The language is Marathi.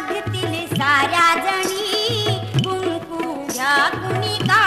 बघतील साऱ्या जणी. कुंकू घ्या कुणी का